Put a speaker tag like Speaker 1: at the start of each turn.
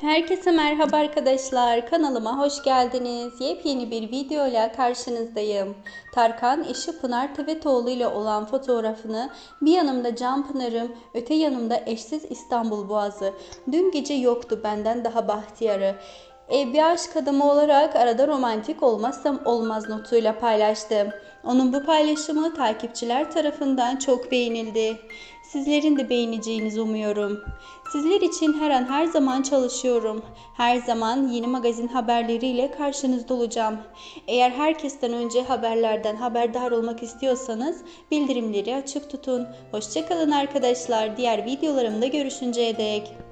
Speaker 1: Herkese merhaba arkadaşlar. Kanalıma hoş geldiniz. Yepyeni bir videoyla karşınızdayım. Tarkan eşi Pınar Tevetoğlu ile olan fotoğrafını bir yanımda Can Pınar'ım, öte yanımda eşsiz İstanbul Boğazı. Dün gece yoktu benden daha bahtiyarı. E, bir aşk adamı olarak arada romantik olmazsam olmaz notuyla paylaştım. Onun bu paylaşımı takipçiler tarafından çok beğenildi. Sizlerin de beğeneceğinizi umuyorum. Sizler için her an her zaman çalışıyorum. Her zaman yeni magazin haberleriyle karşınızda olacağım. Eğer herkesten önce haberlerden haberdar olmak istiyorsanız bildirimleri açık tutun. Hoşçakalın arkadaşlar. Diğer videolarımda görüşünceye dek.